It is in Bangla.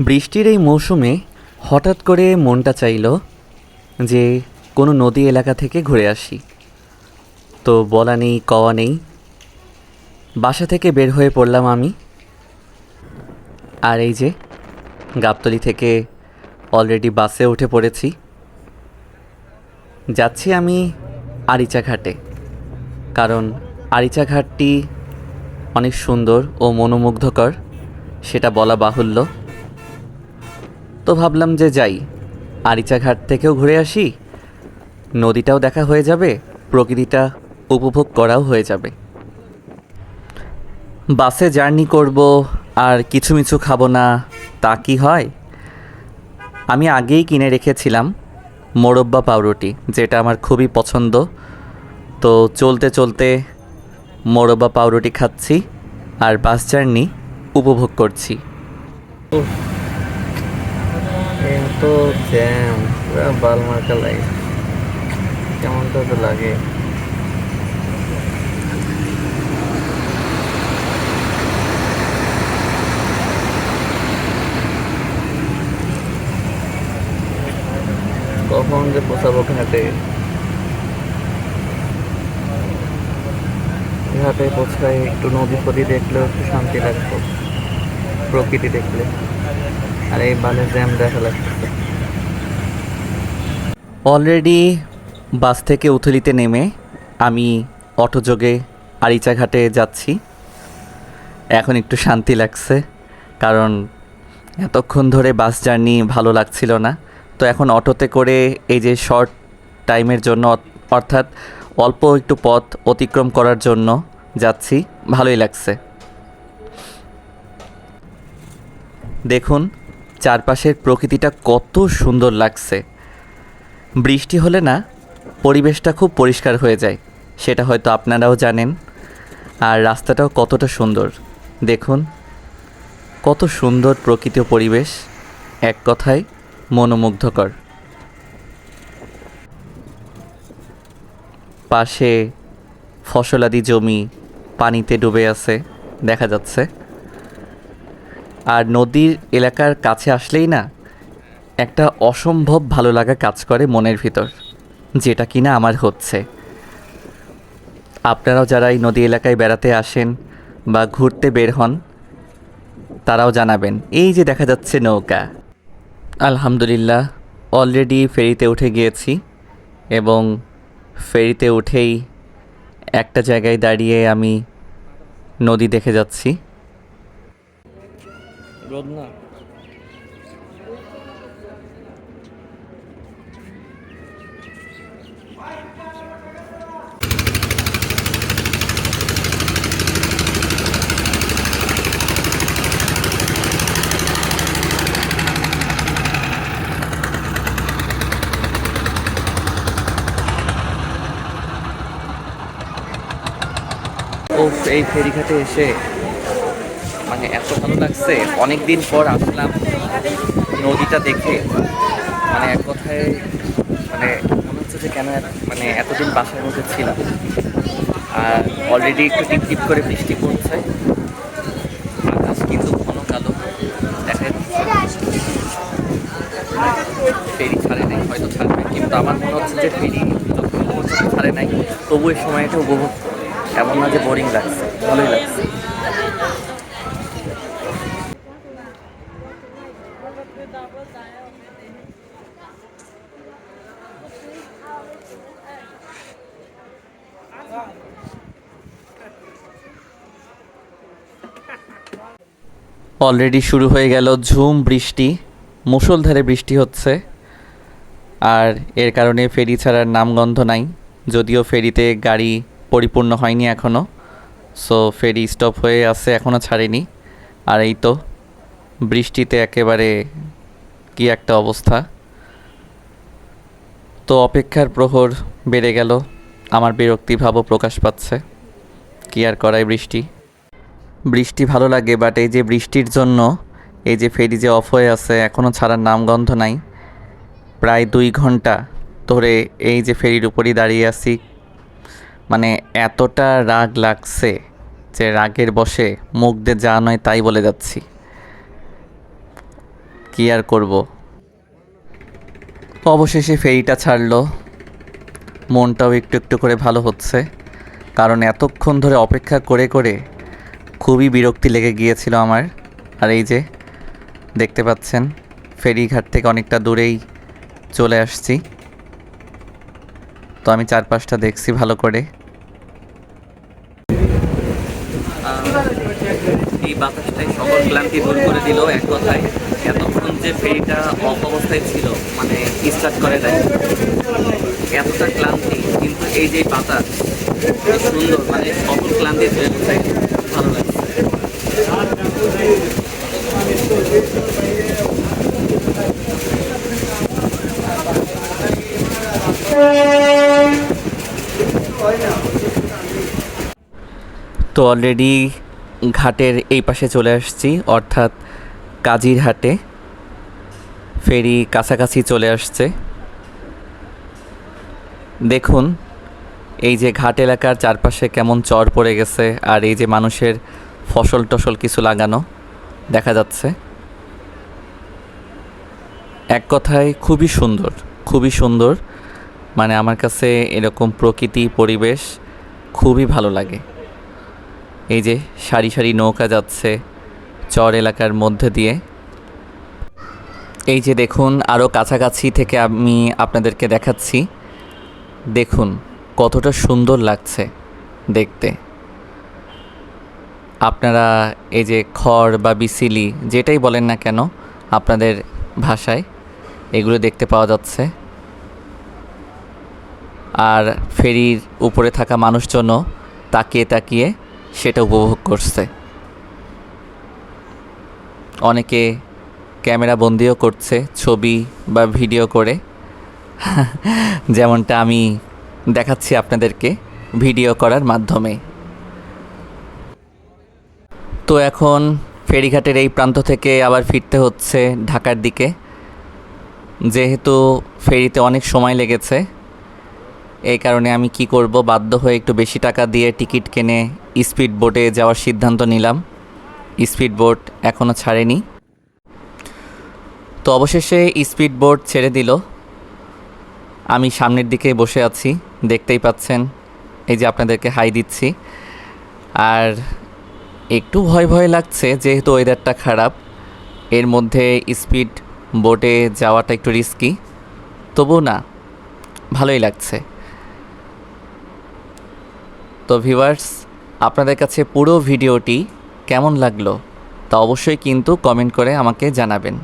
বৃষ্টির এই মৌসুমে হঠাৎ করে মনটা চাইলো যে কোনো নদী এলাকা থেকে ঘুরে আসি। তো বলা নেই, কওয়া নেই। বাসা থেকে বের হয়ে পড়লাম আমি। আর এই যে, গাবতলি থেকে অলরেডি বাসে উঠে পড়েছি। যাচ্ছি আমি আরিচা ঘাটে কারণ আরিচা ঘাটটি অনেক সুন্দর ও মনোমুগ্ধকর, সেটা বলা বাহুল্য। তো ভাবলাম যে যাই। আরিচা ঘাট থেকেও ঘুরে আসি। নদীটাও দেখা হয়ে যাবে, প্রকৃতিটা উপভোগ করাও হয়ে যাবে। বাসে জার্নি করব, আর কিছু মিছু খাব না, তা কি হয়? আমি আগেই কিনে রেখেছিলাম মোরব্বা পাউরুটি, যেটা আমার খুবই পছন্দ। তো চলতে চলতে মোরব্বা পাউরুটি খাচ্ছি, আর বাস জার্নি উপভোগ করছি। এত জ্যাম পুরো বাল মার্কা লাইফ কেমন তো লাগে। কখন যে পোষাবো ঘাটে? ঘাটে পৌঁছায় একটু নদী ফদি দেখলেও একটু শান্তি লাগতো। প্রকৃতি দেখলে। অলরেডি বাস থেকে উথলিতে নেমে আমি অটোযোগে আরিচাঘাটে যাচ্ছি। এখন একটু শান্তি লাগছে, কারণ এতক্ষণ ধরে বাস জার্নি ভালো লাগছিল না। তো এখন অটোতে করে এই যে শর্ট টাইমের জন্য, অর্থাৎ অল্প একটু পথ অতিক্রম করার জন্য যাচ্ছি, ভালোই লাগছে। দেখুন চারপাশের প্রকৃতিটা কত সুন্দর লাগছে। বৃষ্টি হলে না, পরিবেশটা খুব পরিষ্কার হয়ে যায়, সেটা হয়তো আপনারাও জানেন। আর রাস্তাটাও কতটা সুন্দর। দেখুন, কত সুন্দর প্রকৃতি পরিবেশ, এক কথায় মনোমুগ্ধকর। পাশে ফসলাদি জমি পানিতে ডুবে আছে, দেখা যাচ্ছে। আর নদীর এলাকার কাছে আসলেই না, একটা অসম্ভব ভালো লাগা কাজ করে মনের ভিতর, যেটা কিনা আমার হচ্ছে। আপনারাও যারা এই নদী এলাকায় বেড়াতে আসেন বা ঘুরতে বের হন, তারাও জানাবেন, এই যে দেখা যাচ্ছে নৌকা। আলহামদুলিল্লাহ অলরেডি ফেরিতে উঠে গিয়েছি এবং ফেরিতে উঠেই একটা জায়গায় দাঁড়িয়ে আমি নদী দেখে যাচ্ছি। রোদ না? এই ফেরিঘাটে এসে মানে এত ভালো লাগছে। অনেক দিন পর আসলাম নদীটা দেখে। মানে এক কথায় মানে মনে হচ্ছে যে কেন মানে এতদিন বাসার মধ্যে ছিলাম। আর অলরেডি একটু টিপ টিপ করে বৃষ্টি পড়ছে। আকাশ কিন্তু ঘন কালো। দেখা যাচ্ছে ফেরি ছাড়ে নাই, হয়তো ছাড়বে। কিন্তু আমার মনে হচ্ছে যে ফেরি ছাড়ে নাই, তবু এই সময়টা উপভোগ এমন না যে বোরিং লাগছে, ভালোই লাগছে। অলরেডি শুরু হয়ে গেল ঝুম বৃষ্টি, মুষলধারে বৃষ্টি হচ্ছে। আর এর কারণে ফেরি ছাড়ার নামগন্ধ নাই, যদিও ফেরিতে গাড়ি পরিপূর্ণ হয়নি এখনও সো ফেরি স্টপ হয়ে আছে এখনও ছাড়েনি। আর এই তো, বৃষ্টিতে একেবারে কি একটা অবস্থা। তো অপেক্ষার প্রহর বেড়ে গেল, আমার বিরক্তিভাবও প্রকাশ পাচ্ছে। কি আর করায় বৃষ্টি। বৃষ্টি ভালো লাগে বাট এই যে বৃষ্টির জন্য, এই যে ফেরি যে অফ হয়ে আছে এখনও ছাড়ার নামগন্ধ নাই। প্রায় দুই ঘণ্টা ধরে এই যে ফেরির উপরই দাঁড়িয়ে আছি। মানে এতটা রাগ লাগছে যে রাগের বসে মুখ দিয়ে যা নয় তাই বলে যাচ্ছি। কী আর করব? অবশেষে ফেরিটা ছাড়লো। মনটাও একটু একটু করে ভালো হচ্ছে, কারণ এতক্ষণ ধরে অপেক্ষা করে করে খুবই বিরক্তি লেগে গিয়েছিল আমার। আর এই যে, দেখতে পাচ্ছেন, ফেরিঘাট থেকে অনেকটা দূরেই চলে আসছি। তো আমি চারপাশটা দেখছি ভালো করে। এই বাতাসটাই সকল ক্লান্তি দূর করে দিল এক কথায়। এতক্ষণ যে ফেরিটা অফ অবস্থায় ছিল মানে স্টার্ট করে দেয় এতটা ক্লান্তি, কিন্তু এই যে বাতাস সুন্দর মানে সকল ক্লান্তি লাগছে তো অলরেডি ঘাটের এই পাশে চলে আসছি, অর্থাৎ কাজির হাটে। ফেরি কাছাকাছি চলে আসছে। দেখুন, এই যে ঘাট এলাকার চারপাশে কেমন চর পড়ে গেছে, আর এই যে মানুষের ফসল টসল কিছু লাগানো দেখা যাচ্ছে। এক কথায় খুবই সুন্দর খুবই সুন্দর। মানে আমার কাছে এরকম প্রকৃতি, পরিবেশ খুবই ভালো লাগে। এই যে সারি সারি নৌকা যাচ্ছে চর এলাকার মধ্যে দিয়ে। এই যে দেখুন আরও কাছাকাছি থেকে আমি আপনাদেরকে দেখাচ্ছি। দেখুন, কতটা সুন্দর লাগছে দেখতে। আপনারা এই যে খড় বা বিসিলি যেটাই বলেন না কেন, আপনাদের ভাষায় এগুলো দেখতে পাওয়া যাচ্ছে। আর ফেরির উপরে থাকা মানুষজনও তাকিয়ে তাকিয়ে সেটা উপভোগ করছে। অনেকে ক্যামেরা বন্দিও করছে, ছবি বা ভিডিও করে। যেমনটা আমি দেখাচ্ছি আপনাদেরকে ভিডিও করার মাধ্যমে। তো এখন ফেরিঘাটের এই প্রান্ত থেকে আবার ফিরতে হচ্ছে ঢাকার দিকে। যেহেতু ফেরিতে অনেক সময় লেগেছে, এই কারণে আমি কি করব, বাধ্য হয়ে একটু বেশি টাকা দিয়ে টিকিট কিনে স্পিড বোটে যাওয়ার সিদ্ধান্ত নিলাম। স্পিড বোট এখনও ছাড়েনি। তো অবশেষে স্পিড বোট ছেড়ে দিল। আমি সামনের দিকে বসে আছি, দেখতেই পাচ্ছেন, এই যে আপনাদেরকে হাই দিচ্ছি। আর একটু ভয় ভয় লাগছে, যেহেতু ওয়েদারটা খারাপ। এর মধ্যে স্পিড বোটে যাওয়াটা একটু রিস্কি তবু না, ভালোই লাগছে। তো ভিউয়ার্স আপনাদের কাছে পুরো ভিডিওটি কেমন লাগল তা অবশ্যই কিন্তু কমেন্ট করে আমাকে জানাবেন।